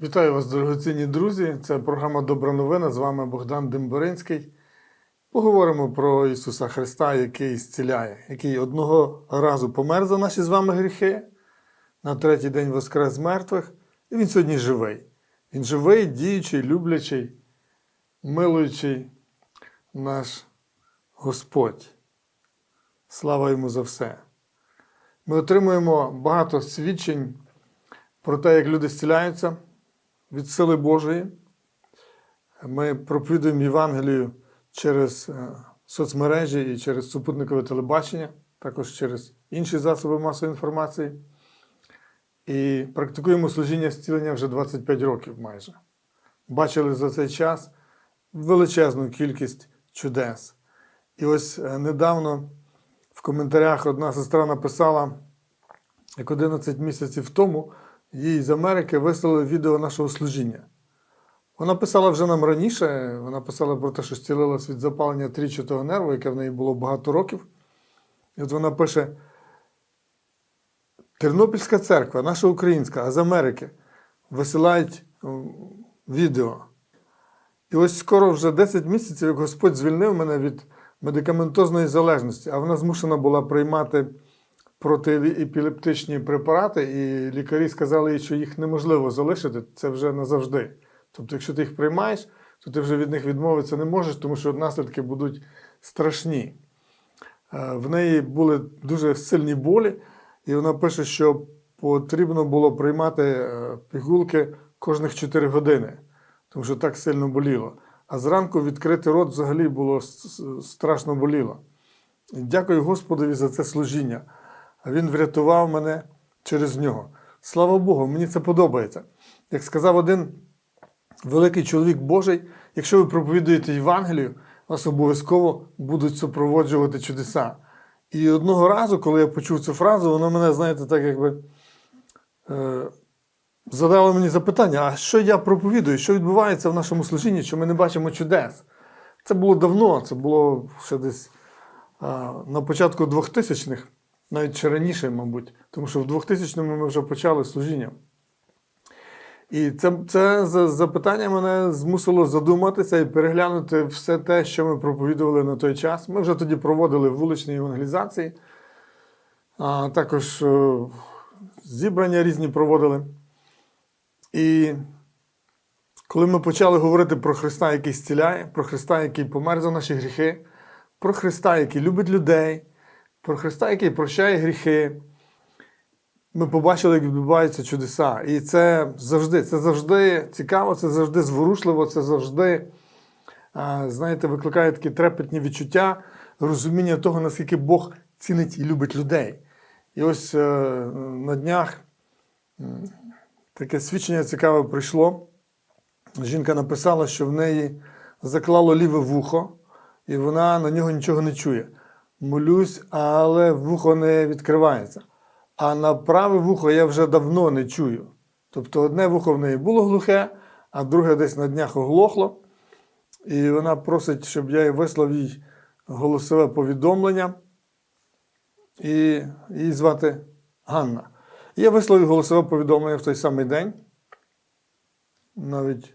Вітаю вас, дорогоцінні друзі. Це програма Добра новина. З вами Богдан Демборинський. Поговоримо про Ісуса Христа, який зціляє, який одного разу помер за наші з вами гріхи, на третій день воскрес з мертвих, і Він сьогодні живий. Він живий, діючий, люблячий, милуючий наш Господь. Слава йому за все. Ми отримуємо багато свідчень про те, як люди зціляються від сили Божої. Ми проповідуємо Євангелію через е, соцмережі і через супутникове телебачення, також через інші засоби масової інформації. І практикуємо служіння зцілення вже 25 років майже. Бачили за цей час величезну кількість чудес. І ось е, недавно в коментарях одна сестра написала, як 11 місяців тому їй з Америки вислали відео нашого служіння. Вона писала вже нам раніше, вона писала про те, що зцілилась від запалення трічатого нерву, яке в неї було багато років. І от вона пише: Тернопільська церква, наша українська, а з Америки висилають відео. І ось скоро вже 10 місяців, як Господь звільнив мене від медикаментозної залежності, а вона змушена була приймати протиепілептичні препарати, і лікарі сказали що їх неможливо залишити, це вже назавжди. Тобто, якщо ти їх приймаєш, то ти вже від них відмовитися не можеш, тому що наслідки будуть страшні. Е, В неї були дуже сильні болі, і вона пише, що потрібно було приймати е, пігулки кожних 4 години, тому що так сильно боліло. А зранку відкрити рот взагалі було страшно боліло. Дякую Господові за це служіння. Він врятував мене через нього. Слава Богу, мені це подобається. Як сказав один великий чоловік Божий, якщо ви проповідуєте Євангелію, вас обов'язково будуть супроводжувати чудеса. І одного разу, коли я почув цю фразу, воно мене, знаєте, так якби е, задало мені запитання: а що я проповідую? Що відбувається в нашому служінні, що ми не бачимо чудес? Це було давно, це було ще десь а, на початку 2000-х, навіть ще раніше, мабуть, тому що в 2000-му ми вже почали служіння. І це, це запитання мене змусило задуматися і переглянути все те, що ми проповідували на той час. Ми вже тоді проводили вуличні евангелізації, а також е, зібрання різні проводили. І коли ми почали говорити про Христа, який зціляє, про Христа, який помер за наші гріхи, про Христа, який любить людей, про Христа, який прощає гріхи, ми побачили, як відбуваються чудеса. І це завжди, це завжди цікаво, це завжди зворушливо, це завжди, знаєте, викликає такі трепетні відчуття, розуміння того, наскільки Бог цінить і любить людей. І ось е, на днях таке свідчення цікаве прийшло. Жінка написала, що в неї заклало ліве вухо, і вона на нього нічого не чує. Молюсь, але вухо не відкривається. А на праве вухо я вже давно не чую. Тобто одне вухо в неї було глухе, а друге десь на днях оглохло. І вона просить, щоб я вислав їй голосове повідомлення. І її звати Ганна. Я вислав їй голосове повідомлення в той самий день. Навіть,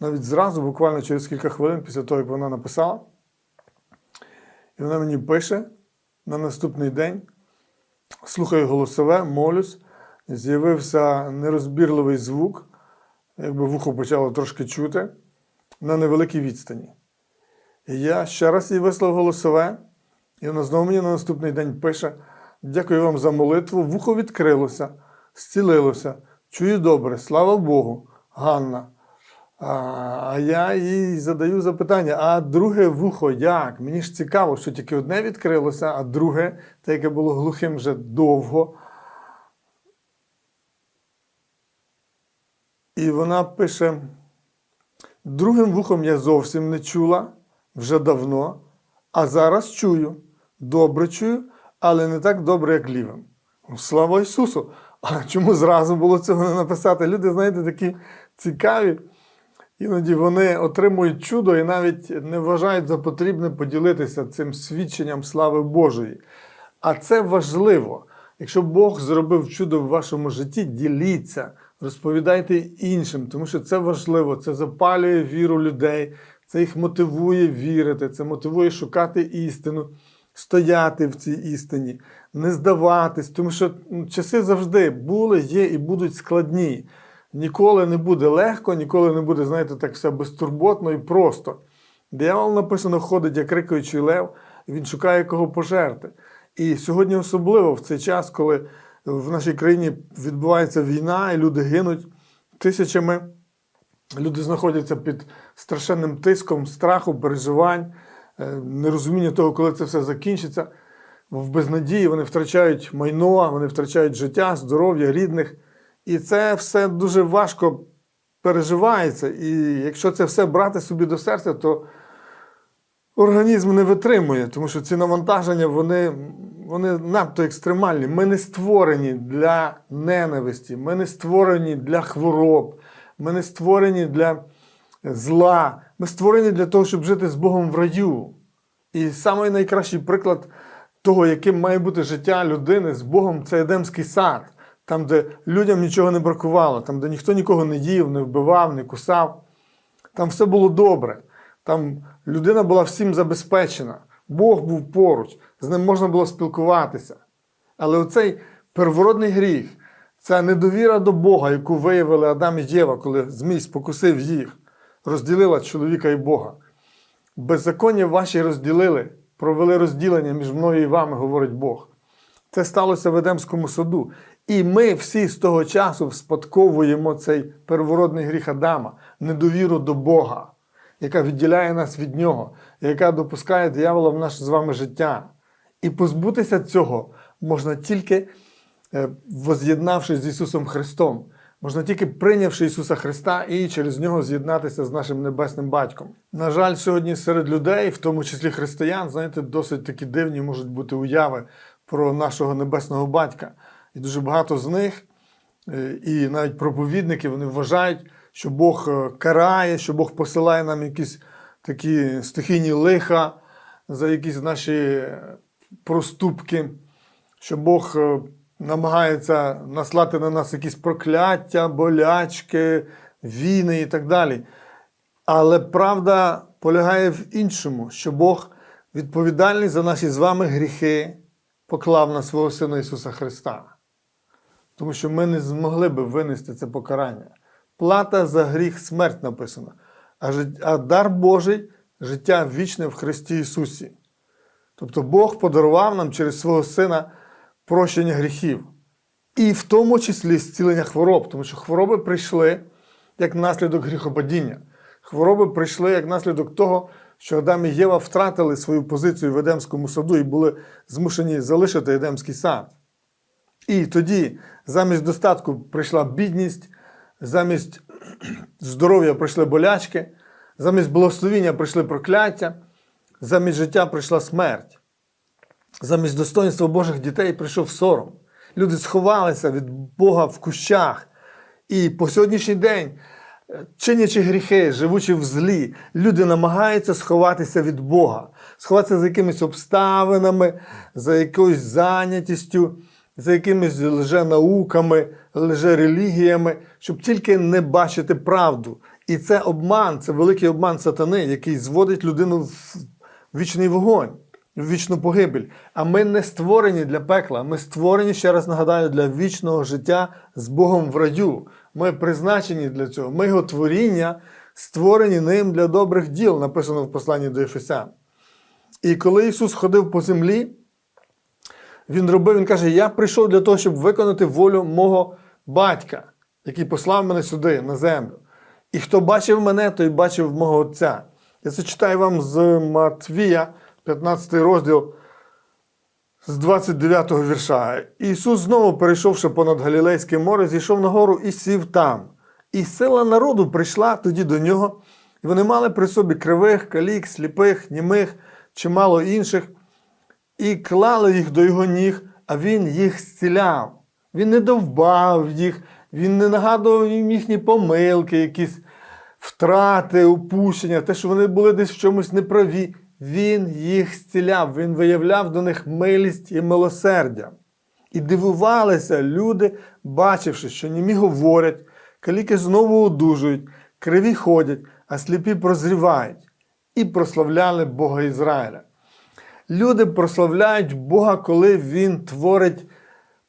навіть зразу, буквально через кілька хвилин після того, як вона написала. І вона мені пише на наступний день. Слухаю голосове, молюсь. З'явився нерозбірливий звук, якби вухо почало трошки чути на невеликій відстані. І я ще раз їй вислав голосове, і вона знову мені на наступний день пише: Дякую вам за молитву. Вухо відкрилося, зцілилося. Чую добре, слава Богу, Ганна. А, я їй задаю запитання: а друге вухо як? Мені ж цікаво, що тільки одне відкрилося, а друге, те, яке було глухим вже довго. І вона пише: другим вухом я зовсім не чула вже давно, а зараз чую. Добре чую, але не так добре, як лівим. Слава Ісусу! А чому зразу було цього не написати? Люди, знаєте, такі цікаві. Іноді вони отримують чудо і навіть не вважають за потрібне поділитися цим свідченням слави Божої. А це важливо. Якщо Бог зробив чудо в вашому житті, діліться розповідайте іншим, тому що це важливо, це запалює віру людей, це їх мотивує вірити, це мотивує шукати істину, стояти в цій істині, не здаватись, тому що ну, часи завжди були, є і будуть складні. Ніколи не буде легко, ніколи не буде, знаєте, так все безтурботно і просто. Диявол написано ходить, як рикаючий лев, він шукає кого пожерти. І сьогодні особливо в цей час, коли в нашій країні відбувається війна, і люди гинуть тисячами, люди знаходяться під страшенним тиском страху, переживань, е, нерозуміння того, коли це все закінчиться. В безнадії вони втрачають майно, вони втрачають життя, здоров'я, рідних. І це все дуже важко переживається. І якщо це все брати собі до серця, то організм не витримує, тому що ці навантаження вони, вони надто екстремальні. Ми не створені для ненависті, ми не створені для хвороб, ми не створені для зла. Ми створені для того, щоб жити з Богом в раю. І найкращий приклад того, яким має бути життя людини з Богом, це Едемський сад, там, де людям нічого не бракувало, там, де ніхто нікого не їв, не вбивав, не кусав. Там все було добре. Там людина була всім забезпечена, Бог був поруч, з ним можна було спілкуватися. Але оцей первородний гріх, ця недовіра до Бога, яку виявили Адам і Єва, коли Змій спокусив їх, розділила чоловіка і Бога. Беззаконня ваші розділили, провели розділення між мною і вами, говорить Бог. Це сталося в Едемському саду. І ми всі з того часу спадковуємо цей первородний гріх Адама, недовіру до Бога, яка відділяє нас від Нього, яка допускає диявола в наше з вами життя. І позбутися цього можна тільки е, воз'єднавшись з Ісусом Христом. Можна тільки прийнявши Ісуса Христа і через нього з'єднатися з нашим небесним батьком. На жаль, сьогодні серед людей, в тому числі християн, знаєте, досить такі дивні можуть бути уяви про нашого небесного батька. І дуже багато з них, е, і навіть проповідники, вони вважають, що Бог е, карає, що Бог посилає нам якісь такі стихійні лиха за якісь наші проступки, що Бог е, намагається наслати на нас якісь прокляття, болячки, війни і так далі. Але правда полягає в іншому, що Бог відповідальний за наші з вами гріхи поклав на свого Сина Ісуса Христа. Тому що ми не змогли би винести це покарання. Плата за гріх смерть написана, а, дар Божий життя вічне в Христі Ісусі. Тобто Бог подарував нам через свого Сина прощення гріхів. І в тому числі зцілення хвороб, тому що хвороби прийшли як наслідок гріхопадіння. Хвороби прийшли як наслідок того, що Адам і Єва втратили свою позицію в Едемському саду і були змушені залишити Едемський сад. І тоді замість достатку прийшла бідність, замість здоров'я прийшли болячки, замість благословіння прийшли прокляття, замість життя прийшла смерть. Замість достоинства Божих дітей прийшов сором. Люди сховалися від Бога в кущах. І по сьогоднішній день, е, чинячи гріхи, живучи в злі, люди намагаються сховатися від Бога, сховатися за якимись обставинами, за якоюсь зайнятістю, за якимись лженауками, лжерелігіями, щоб тільки не бачити правду. І це обман, це великий обман сатани, який зводить людину в вічний вогонь, в вічну погибель. А ми не створені для пекла. Ми створені, ще раз нагадаю, для вічного життя з Богом в раю. Ми призначені для цього. Ми його творіння, створені ним для добрих діл, написано в посланні до Ефесян. І коли Ісус ходив по землі, Він робив, Він каже: Я прийшов для того, щоб виконати волю мого батька, який послав мене сюди, на землю. І хто бачив мене, той бачив мого Отця. Я це читаю вам з Матвія, 15 розділ, з 29 го вірша. Ісус знову, перейшовши понад Галілейське море, зійшов на гору і сів там. І сила народу прийшла тоді до нього, і вони мали при собі кривих, калік, сліпих, німих, чимало інших, і клали їх до його ніг, а він їх зціляв. Він не довбав їх, він не нагадував їм їхні помилки, якісь втрати, упущення, те, що вони були десь в чомусь неправі. Він їх зціляв, він виявляв до них милість і милосердя. І дивувалися люди, бачивши, що німі говорять, каліки знову одужують, криві ходять, а сліпі прозрівають. І прославляли Бога Ізраїля. Люди прославляють Бога, коли Він творить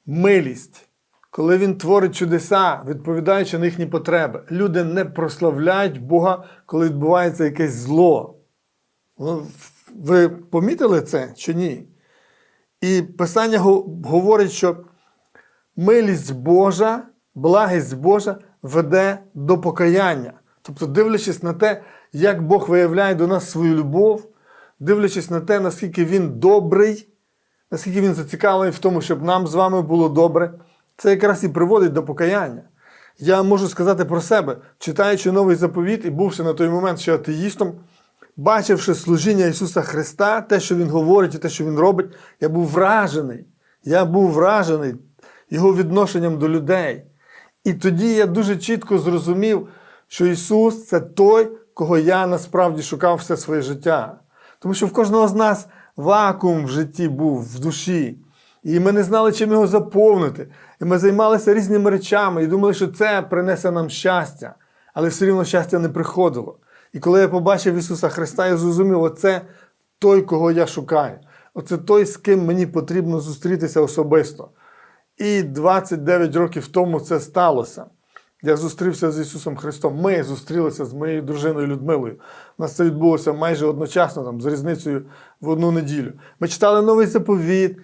милість, коли Він творить чудеса, відповідаючи на їхні потреби. Люди не прославляють Бога, коли відбувається якесь зло. Ви помітили це чи ні? І Писання говорить, що милість Божа, благість Божа веде до покаяння. Тобто, дивлячись на те, як Бог виявляє до нас свою любов, дивлячись на те, наскільки Він добрий, наскільки він зацікавлений в тому, щоб нам з вами було добре, це якраз і приводить до покаяння. Я можу сказати про себе, читаючи новий заповіт і бувши на той момент ще атеїстом, бачивши служіння Ісуса Христа, те, що Він говорить і те, що Він робить, я був вражений. Я був вражений Його відношенням до людей. І тоді я дуже чітко зрозумів, що Ісус це той, кого я насправді шукав все своє життя. Тому що в кожного з нас вакуум в житті був, в душі. І ми не знали, чим його заповнити. І ми займалися різними речами і думали, що це принесе нам щастя. Але все рівно щастя не приходило. І коли я побачив Ісуса Христа, я зрозумів, оце той, кого я шукаю. Оце той, з ким мені потрібно зустрітися особисто. І 29 років тому це сталося. Я зустрівся з Ісусом Христом. Ми зустрілися з моєю дружиною Людмилою. У нас це відбулося майже одночасно, там, з різницею в одну неділю. Ми читали новий заповіт,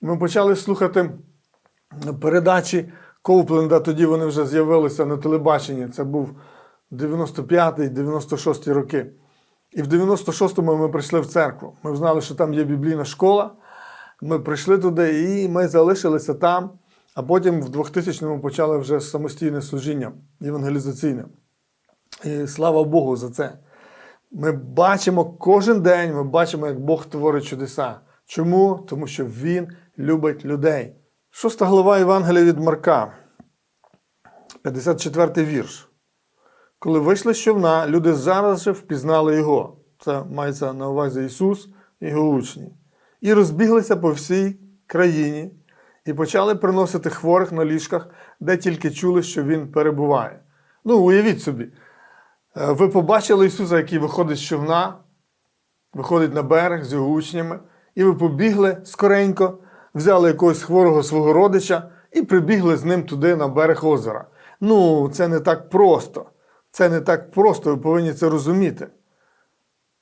ми почали слухати передачі Коупленда, тоді вони вже з'явилися на телебаченні. Це був 95-96 роки. І в 96-му ми прийшли в церкву. Ми знали, що там є біблійна школа. Ми прийшли туди і ми залишилися там. А потім в 2000-му почали вже самостійне служіння євангелізаційне. І слава Богу за це. Ми бачимо кожен день, ми бачимо, як Бог творить чудеса. Чому? Тому що Він любить людей. Шоста глава Євангелія від Марка, 54 вірш. Коли вийшли з човна, люди зараз же впізнали його. Це мається на увазі Ісус і його учні. І розбіглися по всій країні і почали приносити хворих на ліжках, де тільки чули, що він перебуває. Ну, уявіть собі, е, ви побачили Ісуса, який виходить з човна, виходить на берег з його учнями, і ви побігли скоренько, взяли якогось хворого свого родича і прибігли з ним туди на берег озера. Ну, це не так просто. Це не так просто, ви повинні це розуміти.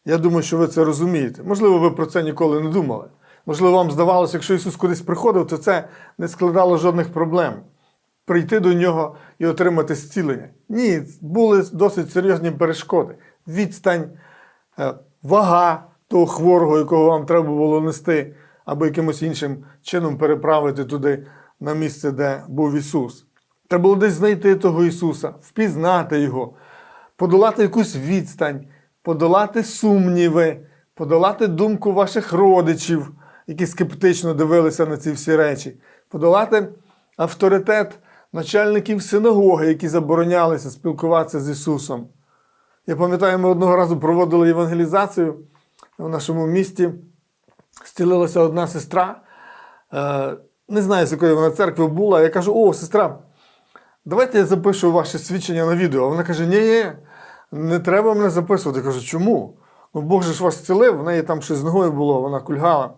Я думаю, що ви це розумієте. Можливо, ви про це ніколи не думали. Можливо, вам здавалося, якщо Ісус кудись приходив, то це не складало жодних проблем. Прийти до нього і отримати зцілення. Ні, були досить серйозні перешкоди. Відстань, е, вага того хворого, якого вам треба було нести, або якимось іншим чином переправити туди на місце, де був Ісус. Треба було десь знайти того Ісуса, впізнати Його, подолати якусь відстань, подолати сумніви, подолати думку ваших родичів, які скептично дивилися на ці всі речі, подолати авторитет начальників синагоги, які заборонялися спілкуватися з Ісусом. Я пам'ятаю, ми одного разу проводили євангелізацію в нашому місті. Стілилася одна сестра. Е, Не знаю, з якої вона церкви була. Я кажу: о, сестра, давайте я запишу ваше свідчення на відео. А вона каже: ні, ні, не треба мене записувати. Я кажу, чому? Ну, Бог же ж вас зцілив, в неї там щось з ногою було, вона кульгала.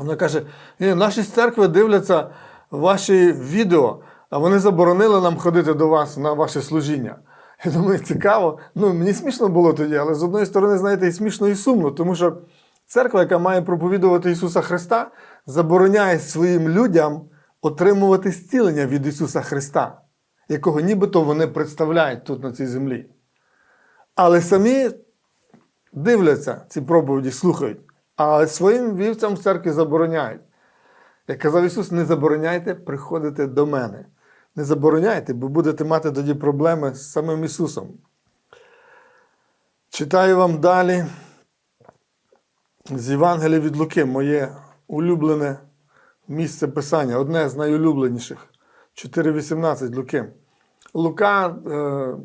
Вона каже: наші церкви дивляться ваші відео, а вони заборонили нам ходити до вас на ваше служіння. Я думаю, цікаво. Ну, мені смішно було тоді, але з одної сторони, знаєте, і смішно, і сумно, тому що церква, яка має проповідувати Ісуса Христа, забороняє своїм людям отримувати зцілення від Ісуса Христа, якого нібито вони представляють тут на цій землі. Але самі дивляться ці проповіді, слухають, а своїм вівцям в церкві забороняють. Як казав Ісус, не забороняйте приходити до мене. Не забороняйте, бо будете мати тоді проблеми з самим Ісусом. Читаю вам далі з Євангелія від Луки, моє улюблене місце Писання, одне з найулюбленіших. 4.18 Луки. Лука е,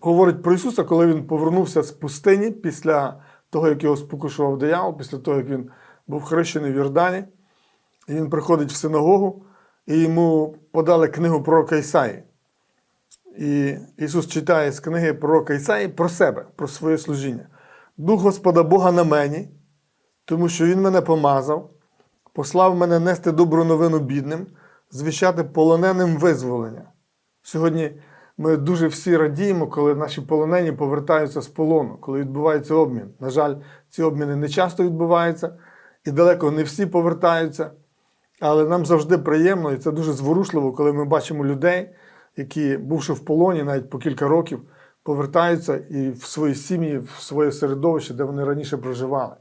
говорить про Ісуса, коли Він повернувся з пустині після того, як його спокушував диявол, після того, як він був хрещений в Йордані. І він приходить в синагогу, і йому подали книгу пророка Ісаї. І Ісус читає з книги пророка Ісаї про себе, про своє служіння. Дух Господа Бога на мені, тому що Він мене помазав, послав мене нести добру новину бідним, звіщати полоненим визволення. Сьогодні ми дуже всі радіємо, коли наші полонені повертаються з полону, коли відбувається обмін. На жаль, ці обміни не часто відбуваються і далеко не всі повертаються. Але нам завжди приємно, і це дуже зворушливо, коли ми бачимо людей, які, бувши в полоні навіть по кілька років, повертаються і в свої сім'ї, в своє середовище, де вони раніше проживали.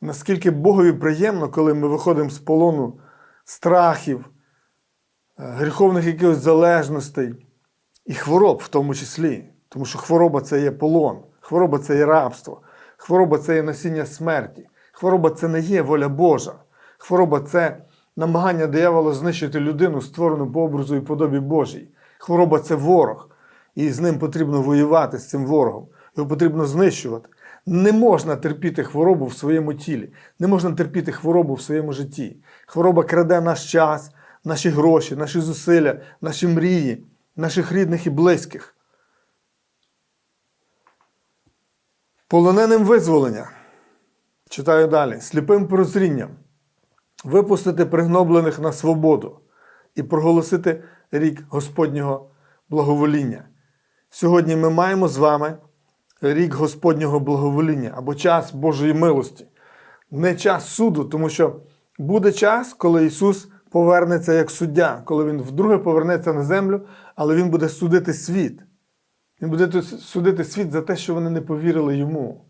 Наскільки Богові приємно, коли ми виходимо з полону страхів, гріховних якихось залежностей і хвороб в тому числі. Тому що хвороба це є полон, хвороба це є рабство, хвороба це є насіння смерті, хвороба це не є воля Божа. Хвороба це намагання диявола знищити людину, створену по образу і подобі Божій. Хвороба це ворог, і з ним потрібно воювати з цим ворогом. Його потрібно знищувати. Не можна терпіти хворобу в своєму тілі, не можна терпіти хворобу в своєму житті. Хвороба краде наш час, наші гроші, наші зусилля, наші мрії, наших рідних і близьких. Полоненим визволення. Читаю далі. Сліпим прозрінням. Випустити пригноблених на свободу і проголосити рік Господнього благовоління. Сьогодні ми маємо з вами рік Господнього благовоління або час Божої милості. Не час суду, тому що буде час, коли Ісус повернеться як суддя, коли Він вдруге повернеться на землю, але Він буде судити світ. Він буде судити світ за те, що вони не повірили йому.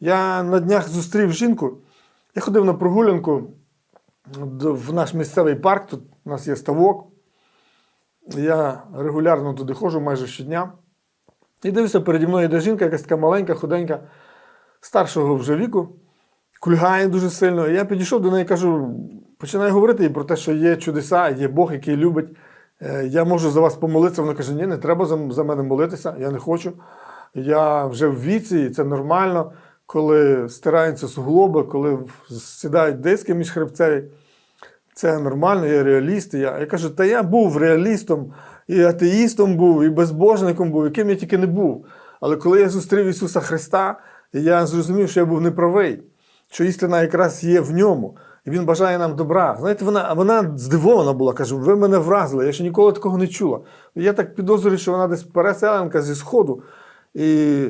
Я на днях зустрів жінку, я ходив на прогулянку в наш місцевий парк, тут у нас є ставок. Я регулярно туди ходжу майже щодня. І дивлюся, переді мною йде жінка, якась така маленька, худенька, старшого вже віку, кульгає дуже сильно. Я підійшов до неї і кажу, починаю говорити їй про те, що є чудеса, є Бог, який любить. Е, Я можу за вас помолитися. Вона каже: ні, не треба за, мене молитися, я не хочу. Я вже в віці, і це нормально, коли стираються суглоби, коли сідають диски між хребцеві. Це нормально, я реаліст. Я, я кажу, та я був реалістом, і атеїстом був, і безбожником був, яким я тільки не був. Але коли я зустрів Ісуса Христа, я зрозумів, що я був неправий, що істина якраз є в ньому, і Він бажає нам добра. Знаєте, вона, вона здивована була, каже, ви мене вразили, я ще ніколи такого не чула. Я так підозрюю, що вона десь переселенка зі Сходу. І,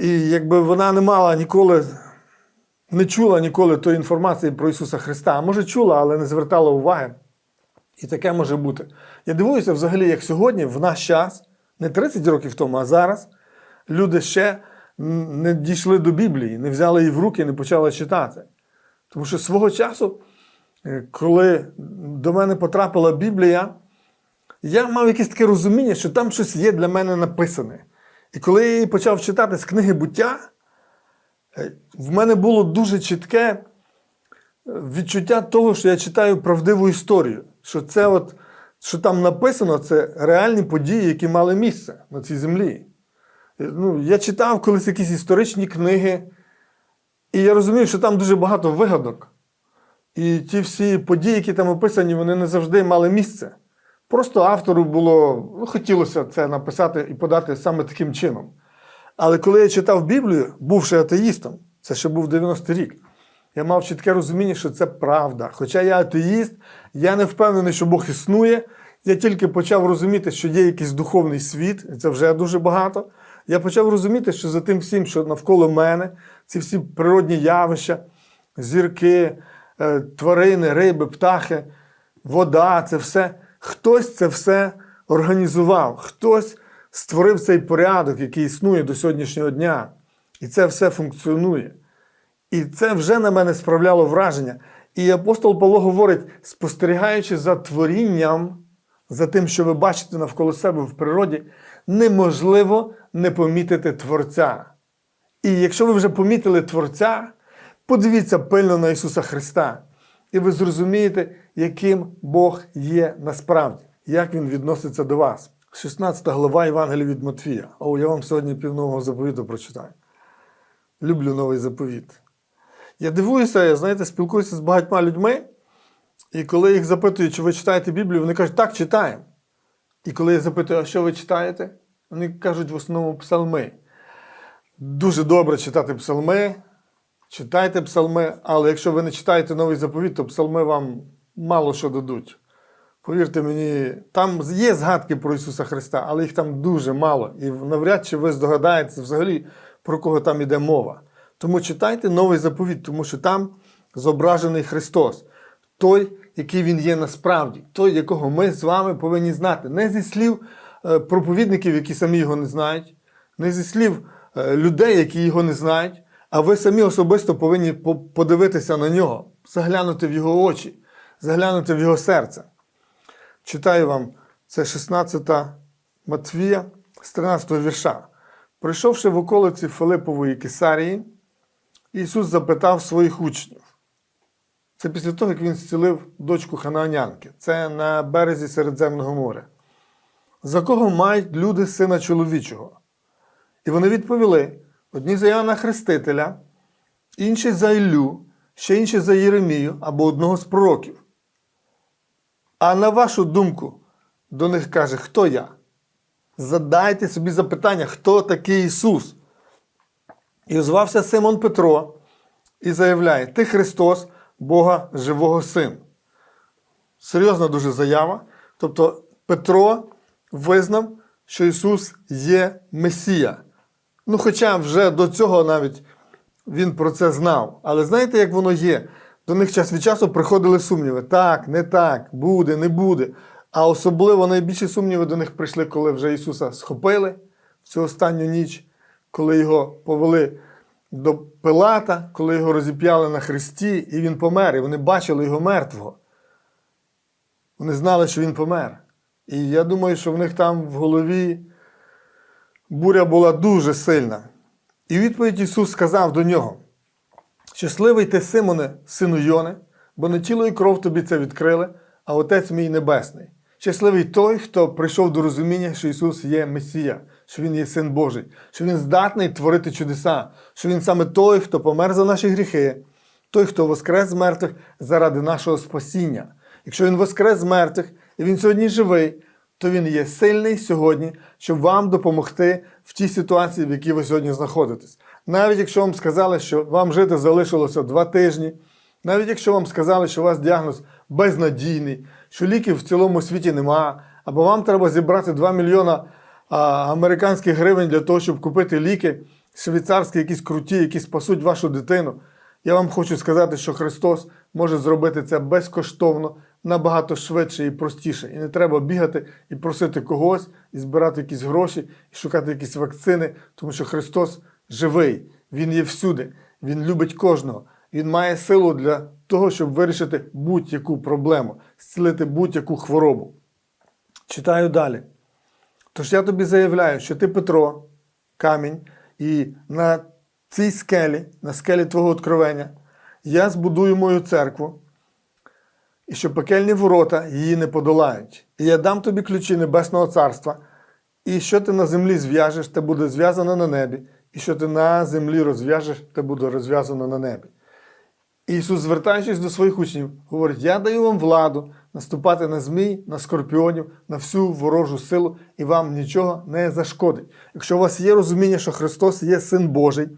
і якби вона не мала ніколи не чула ніколи тої інформації про Ісуса Христа. А може чула, але не звертала уваги. І таке може бути. Я дивуюся взагалі, як сьогодні, в наш час, не 30 років тому, а зараз, люди ще не дійшли до Біблії, не взяли її в руки, не почали читати. Тому що свого часу, е, коли до мене потрапила Біблія, я мав якесь таке розуміння, що там щось є для мене написане. І коли я її почав читати з книги буття, Е, в мене було дуже чітке е, відчуття того, що я читаю правдиву історію. Що це, от, що там написано, це реальні події, які мали місце на цій землі. Ну, я читав колись якісь історичні книги, і я розумів, що там дуже багато вигадок. І ті всі події, які там описані, вони не завжди мали місце. Просто автору було, ну, хотілося це написати і подати саме таким чином. Але коли я читав Біблію, бувши атеїстом, це ще був 90-й рік, я мав чітке розуміння, що це правда. Хоча я атеїст, я не впевнений, що Бог існує. Я тільки почав розуміти, що є якийсь духовний світ, і це вже дуже багато. Я почав розуміти, що за тим всім, що навколо мене, ці всі природні явища, зірки, е, тварини, риби, птахи, вода це все. Хтось це все організував, хтось створив цей порядок, який існує до сьогоднішнього дня. І це все функціонує. І це вже на мене справляло враження. І апостол Павло говорить: спостерігаючи за творінням, за тим, що ви бачите навколо себе в природі, неможливо не помітити Творця. І якщо ви вже помітили Творця, подивіться пильно на Ісуса Христа, і ви зрозумієте, яким Бог є насправді, як Він відноситься до вас. 16 глава Євангелія від Матфія. О, я вам сьогодні півнового заповіту прочитаю. Люблю новий заповіт. Я дивуюся, я знаєте, спілкуюся з багатьма людьми, і коли їх запитую, чи ви читаєте Біблію, вони кажуть, так, читаємо. І коли я запитую, а що ви читаєте? Вони кажуть в основному псалми. Дуже добре читати псалми, читайте псалми, але якщо ви не читаєте новий заповіт, то псалми вам мало що дадуть. Повірте мені, там є згадки про Ісуса Христа, але їх там дуже мало. І навряд чи ви здогадаєтеся взагалі, про кого там іде мова. Тому читайте новий заповіт, тому що там зображений Христос, той, який Він є насправді, той, якого ми з вами повинні знати. Не зі слів е, проповідників, які самі його не знають, не зі слів людей, які його не знають, а ви самі особисто повинні подивитися на нього, заглянути в його очі, заглянути в його серце. Читаю вам, це 16 Матвія з 13 вірша. Прийшовши в околиці Филипової Кесарії, Ісус запитав своїх учнів. Це після того, як він зцілив дочку Ханаанянки. Це на березі Середземного моря. За кого мають люди сина чоловічого? І вони відповіли: одні за Іоанна Хрестителя, інші за Іллю, ще інші за Єремію або одного з пророків. А на вашу думку, до них каже, хто я? Задайте собі запитання, хто такий Ісус? І озвався Симон Петро і заявляє: Ти Христос, Бога живого Син. Серйозна дуже заява. Тобто Петро визнав, що Ісус є Месія. Ну, хоча вже до цього навіть він про це знав. Але знаєте, як воно є? До них час від часу приходили сумніви. Так, не так, буде, не буде. А особливо найбільші сумніви до них прийшли, коли вже Ісуса схопили в цю останню ніч, коли його повели до Пилата, коли його розіп'яли на хресті, і він помер, і вони бачили його мертвого. Вони знали, що він помер. І я думаю, що в них там в голові буря була дуже сильна. І відповідь Ісус сказав до нього: Щасливий ти, Симоне, сину Йони, бо не тіло і кров тобі це відкрили, а Отець мій Небесний. Щасливий той, хто прийшов до розуміння, що Ісус є Месія, що Він є Син Божий, що Він здатний творити чудеса, що Він саме той, хто помер за наші гріхи, той, хто воскрес з мертвих заради нашого спасіння. Якщо Він воскрес з мертвих і Він сьогодні живий, то Він є сильний сьогодні, щоб вам допомогти в тій ситуації, в якій ви сьогодні знаходитесь. Навіть якщо вам сказали, що вам жити залишилося два тижні, навіть якщо вам сказали, що у вас діагноз безнадійний, що ліків в цілому світі нема, або вам треба зібрати 2 мільйона а, американських гривень для того, щоб купити ліки швейцарські, якісь круті, які спасуть вашу дитину. Я вам хочу сказати, що Христос може зробити це безкоштовно, набагато швидше і простіше. І не треба бігати і просити когось, і збирати якісь гроші, і шукати якісь вакцини, тому що Христос живий, Він є всюди, Він любить кожного. Він має силу для того, щоб вирішити будь-яку проблему, зцілити будь-яку хворобу. Читаю далі. Тож я тобі заявляю, що ти Петро, камінь, і на цій скелі, на скелі твого откровення, я збудую мою церкву, і що пекельні ворота її не подолають. І я дам тобі ключі Небесного Царства, і що ти на землі зв'яжеш, те буде зв'язано на небі, і що ти на землі розв'яжеш, те буде розв'язано на небі. І Ісус, звертаючись до своїх учнів, говорить: Я даю вам владу наступати на змій, на скорпіонів, на всю ворожу силу, і вам нічого не зашкодить. Якщо у вас є розуміння, що Христос є Син Божий,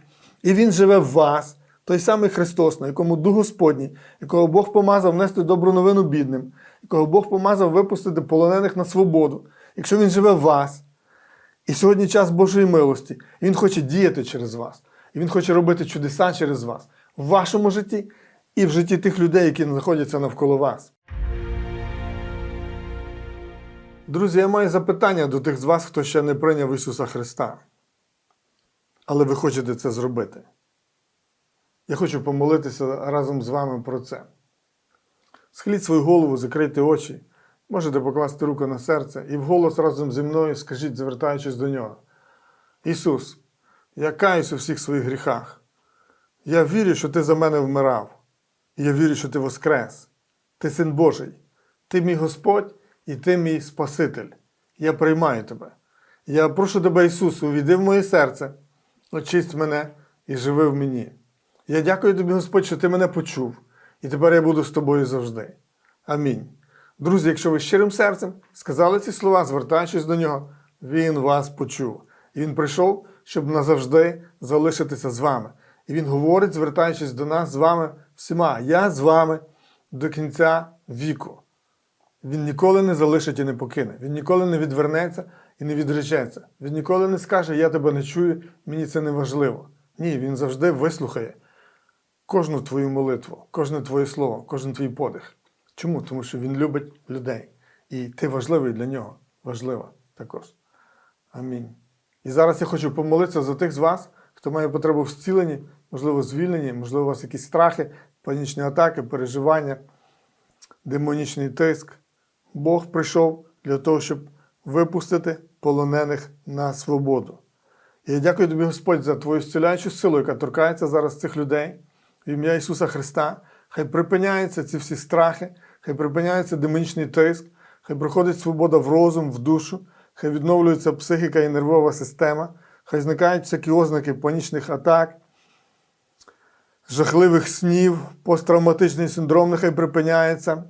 і Він живе в вас, той самий Христос, на якому Дух Господній, якого Бог помазав нести добру новину бідним, якого Бог помазав випустити полонених на свободу, якщо Він живе в вас, і сьогодні час Божої милості, і Він хоче діяти через вас, і Він хоче робити чудеса через вас в вашому житті і в житті тих людей, які знаходяться навколо вас. Друзі, я маю запитання до тих з вас, хто ще не прийняв Ісуса Христа. Але ви хочете це зробити. Я хочу помолитися разом з вами про це. Схиліть свою голову, закрийте очі, можете покласти руку на серце і вголос разом зі мною скажіть, звертаючись до нього. Ісус, я каюсь у всіх своїх гріхах. Я вірю, що ти за мене вмирав. Я вірю, що ти воскрес. Ти син Божий. Ти мій Господь і ти мій Спаситель. Я приймаю тебе. Я прошу тебе, Ісусу, увійди в моє серце, очисть мене і живи в мені. Я дякую тобі, Господь, що ти мене почув, і тепер я буду з тобою завжди. Амінь. Друзі, якщо ви щирим серцем сказали ці слова, звертаючись до нього, він вас почув. І він прийшов, щоб назавжди залишитися з вами. І він говорить, звертаючись до нас з вами всіма: Я з вами до кінця віку. Він ніколи не залишить і не покине. Він ніколи не відвернеться і не відречеться. Він ніколи не скаже, я тебе не чую, мені це не важливо. Ні, він завжди вислухає кожну твою молитву, кожне твоє слово, кожен твій подих. Чому? Тому що він любить людей. І ти важливий для нього. Важлива також. Амінь. І зараз я хочу помолитися за тих з вас, хто має потребу в зціленні, можливо, звільненні, можливо, у вас якісь страхи, панічні атаки, переживання, демонічний тиск. Бог прийшов для того, щоб випустити полонених на свободу. Я дякую тобі, Господь, за твою зціляючу силу, яка торкається зараз цих людей. В ім'я Ісуса Христа. Хай припиняються ці всі страхи, хай припиняється демонічний тиск, хай приходить свобода в розум, в душу, хай відновлюється психіка і нервова система, хай зникають всякі ознаки панічних атак, жахливих снів, посттравматичний синдром нехай припиняється,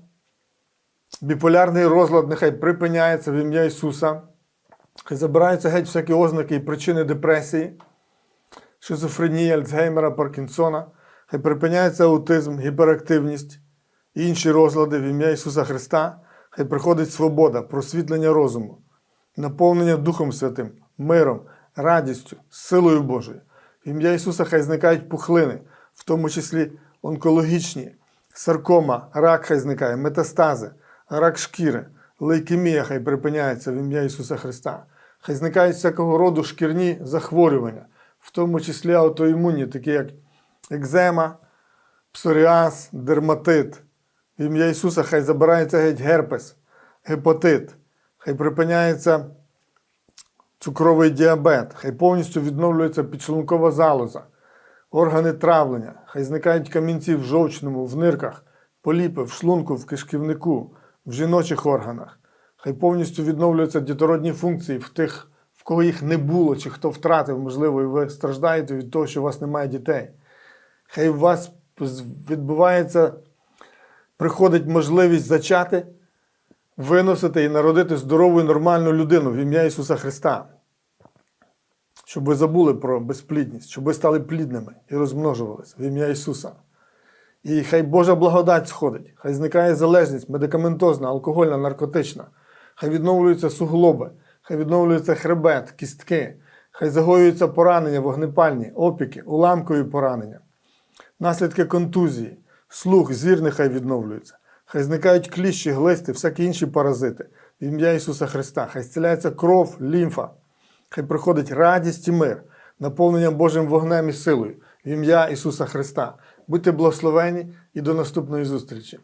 біполярний розлад нехай припиняється в ім'я Ісуса. Хай забираються геть всякі ознаки і причини депресії, шизофренія, Альцгеймера, Паркінсона. Хай припиняється аутизм, гіперактивність і інші розлади в ім'я Ісуса Христа. Хай приходить свобода, просвітлення розуму, наповнення Духом Святим, миром, радістю, силою Божою. В ім'я Ісуса хай зникають пухлини, в тому числі онкологічні, саркома, рак хай зникає, метастази, рак шкіри, лейкемія хай припиняється в ім'я Ісуса Христа. Хай зникають всякого роду шкірні захворювання, в тому числі аутоімунні, такі як екзема, псоріаз, дерматит. В ім'я Ісуса хай забирається геть герпес, гепатит, хай припиняється цукровий діабет, хай повністю відновлюється підшлункова залоза, органи травлення, хай зникають камінці в жовчному, в нирках, поліпи в шлунку, в кишківнику, в жіночих органах. Хай повністю відновлюються дітородні функції в тих, в кого їх не було, чи хто втратив, можливо, і ви страждаєте від того, що у вас немає дітей. Хай у вас відбувається, приходить можливість зачати, виносити і народити здорову і нормальну людину в ім'я Ісуса Христа. Щоб ви забули про безплідність, щоб ви стали плідними і розмножувалися в ім'я Ісуса. І хай Божа благодать сходить, хай зникає залежність медикаментозна, алкогольна, наркотична, хай відновлюються суглоби, хай відновлюється хребет, кістки, хай загоюються поранення, вогнепальні, опіки, уламкові поранення, наслідки контузії, слух, зір нехай відновлюється, хай зникають кліщі, глисти, всякі інші паразити. В ім'я Ісуса Христа, хай зціляється кров, лімфа, хай приходить радість і мир, наповнення Божим вогнем і силою. В ім'я Ісуса Христа. Будьте благословені і до наступної зустрічі.